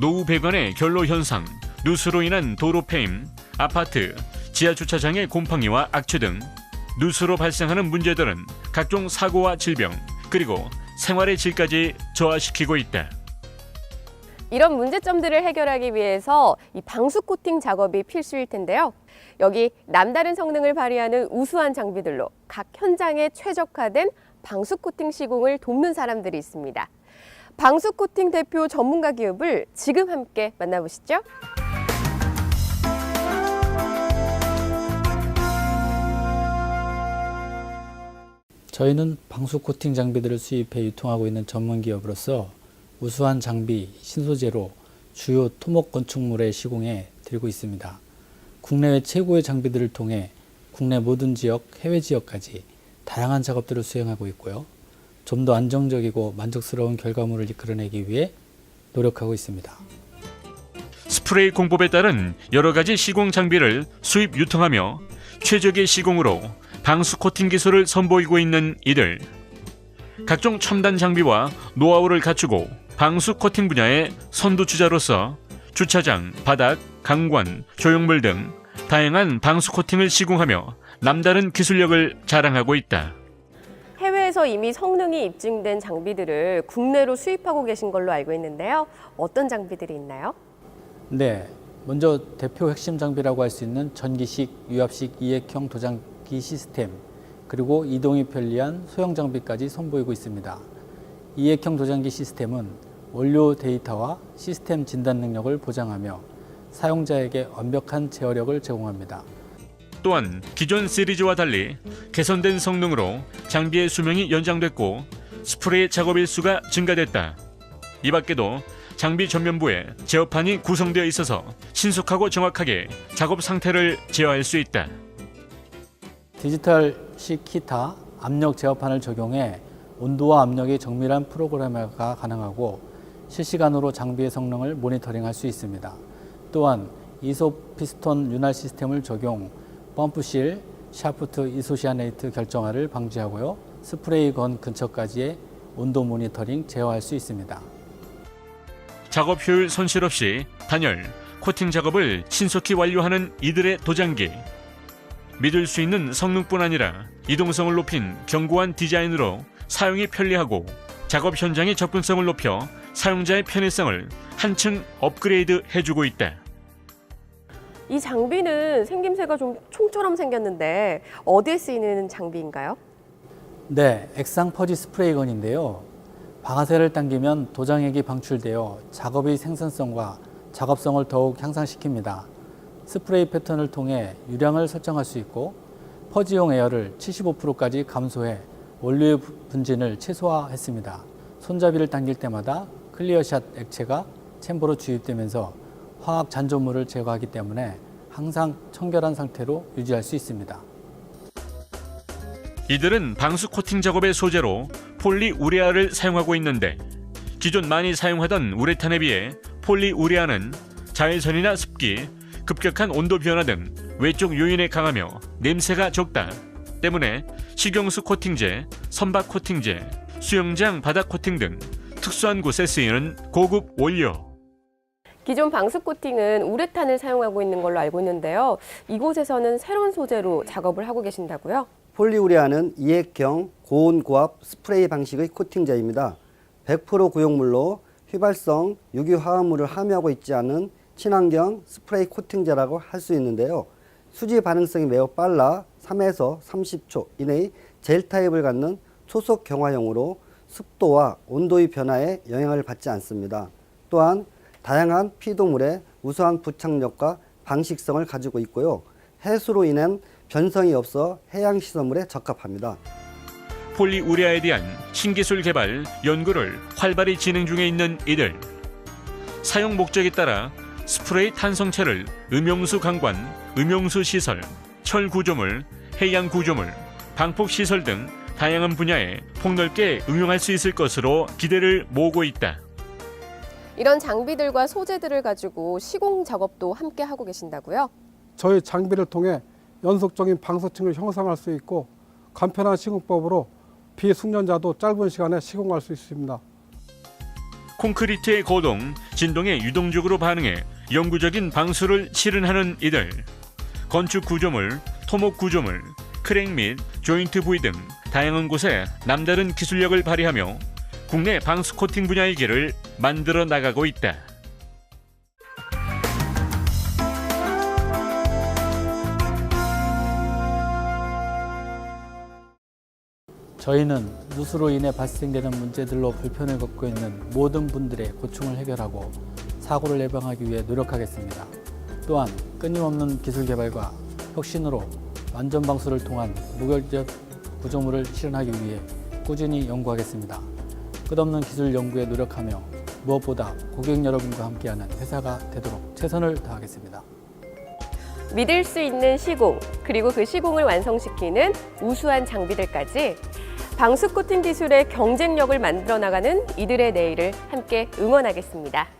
노후 배관의 결로 현상, 누수로 인한 도로 폐임, 아파트, 지하 주차장의 곰팡이와 악취 등 누수로 발생하는 문제들은 각종 사고와 질병 그리고 생활의 질까지 저하시키고 있다. 이런 문제점들을 해결하기 위해서 이 방수 코팅 작업이 필수일 텐데요. 여기 남다른 성능을 발휘하는 우수한 장비들로 각 현장에 최적화된 방수 코팅 시공을 돕는 사람들이 있습니다. 방수 코팅 대표 전문가 기업을 지금 함께 만나보시죠. 저희는 방수 코팅 장비들을 수입해 유통하고 있는 전문 기업으로서 우수한 장비, 신소재로 주요 토목 건축물의 시공에 들고 있습니다. 국내외 최고의 장비들을 통해 국내 모든 지역, 해외 지역까지 다양한 작업들을 수행하고 있고요. 좀 더 안정적이고 만족스러운 결과물을 이끌어내기 위해 노력하고 있습니다. 스프레이 공법에 따른 여러 가지 시공 장비를 수입 유통하며 최적의 시공으로 방수 코팅 기술을 선보이고 있는 이들. 각종 첨단 장비와 노하우를 갖추고 방수 코팅 분야의 선두주자로서 주차장, 바닥, 강관, 조형물 등 다양한 방수 코팅을 시공하며 남다른 기술력을 자랑하고 있다. 해외에서 이미 성능이 입증된 장비들을 국내로 수입하고 계신 걸로 알고 있는데요. 어떤 장비들이 있나요? 네, 먼저 대표 핵심 장비라고 할 수 있는 전기식, 유압식 이액형 도장기 시스템, 그리고 이동이 편리한 소형 장비까지 선보이고 있습니다. 이액형 도장기 시스템은 원료 데이터와 시스템 진단 능력을 보장하며 사용자에게 완벽한 제어력을 제공합니다. 또한 기존 시리즈와 달리 개선된 성능으로 장비의 수명이 연장됐고 스프레이 작업 일수가 증가됐다. 이 밖에도 장비 전면부에 제어판이 구성되어 있어서 신속하고 정확하게 작업 상태를 제어할 수 있다. 디지털식 히터 압력 제어판을 적용해 온도와 압력의 정밀한 프로그래머가 가능하고 실시간으로 장비의 성능을 모니터링할 수 있습니다. 또한 이소 피스톤 윤활 시스템을 적용 펌프실 샤프트 이소시아네이트 결정화를 방지하고요. 스프레이 건 근처까지의 온도 모니터링 제어할 수 있습니다. 작업 효율 손실 없이 단열, 코팅 작업을 신속히 완료하는 이들의 도장기. 믿을 수 있는 성능뿐 아니라 이동성을 높인 견고한 디자인으로 사용이 편리하고 작업 현장의 접근성을 높여 사용자의 편의성을 한층 업그레이드 해주고 있다. 이 장비는 생김새가 좀 총처럼 생겼는데 어디에 쓰이는 장비인가요? 네, 액상 퍼지 스프레이건인데요. 방아쇠를 당기면 도장액이 방출되어 작업의 생산성과 작업성을 더욱 향상시킵니다. 스프레이 패턴을 통해 유량을 설정할 수 있고 퍼지용 에어를 75%까지 감소해 원료의 분진을 최소화했습니다. 손잡이를 당길 때마다 클리어샷 액체가 챔버로 주입되면서 화학 잔존물을 제거하기 때문에 항상 청결한 상태로 유지할 수 있습니다. 이들은 방수 코팅 작업의 소재로 폴리우레아를 사용하고 있는데 기존 많이 사용하던 우레탄에 비해 폴리우레아는 자외선이나 습기, 급격한 온도 변화 등 외적 요인에 강하며 냄새가 적다. 때문에 식용수 코팅제, 선박 코팅제, 수영장 바닥 코팅 등 특수한 곳에 쓰이는 고급 원료. 기존 방수 코팅은 우레탄을 사용하고 있는 걸로 알고 있는데요. 이곳에서는 새로운 소재로 작업을 하고 계신다고요? 폴리우레아는 이액형 고온고압 스프레이 방식의 코팅제입니다. 100% 구용물로 휘발성 유기화합물을 함유하고 있지 않은 친환경 스프레이 코팅제라고 할 수 있는데요. 수지 반응성이 매우 빨라 3에서 30초 이내의 젤 타입을 갖는 초속 경화형으로 습도와 온도의 변화에 영향을 받지 않습니다. 또한 다양한 피동물의 우수한 부착력과 방식성을 가지고 있고요. 해수로 인한 변성이 없어 해양 시설물에 적합합니다. 폴리우레아에 대한 신기술 개발, 연구를 활발히 진행 중에 있는 이들. 사용 목적에 따라 스프레이 탄성체를 음용수 강관, 음용수 시설, 철 구조물, 해양 구조물, 방폭 시설 등 다양한 분야에 폭넓게 응용할 수 있을 것으로 기대를 모으고 있다. 이런 장비들과 소재들을 가지고 시공 작업도 함께 하고 계신다고요? 저희 장비를 통해 연속적인 방수층을 형성할 수 있고 간편한 시공법으로 비숙련자도 짧은 시간에 시공할 수 있습니다. 콘크리트의 고동, 진동에 유동적으로 반응해 영구적인 방수를 실현하는 이들. 건축 구조물, 토목 구조물, 크랙 및 조인트 부위 등 다양한 곳에 남다른 기술력을 발휘하며 국내 방수 코팅 분야의 길을 만들어 나가고 있다. 저희는 누수로 인해 발생되는 문제들로 불편을 겪고 있는 모든 분들의 고충을 해결하고 사고를 예방하기 위해 노력하겠습니다. 또한 끊임없는 기술 개발과 혁신으로 완전 방수를 통한 무결적 구조물을 실현하기 위해 꾸준히 연구하겠습니다. 끝없는 기술 연구에 노력하며 무엇보다 고객 여러분과 함께하는 회사가 되도록 최선을 다하겠습니다. 믿을 수 있는 시공, 그리고 그 시공을 완성시키는 우수한 장비들까지 방수 코팅 기술의 경쟁력을 만들어 나가는 이들의 내일을 함께 응원하겠습니다.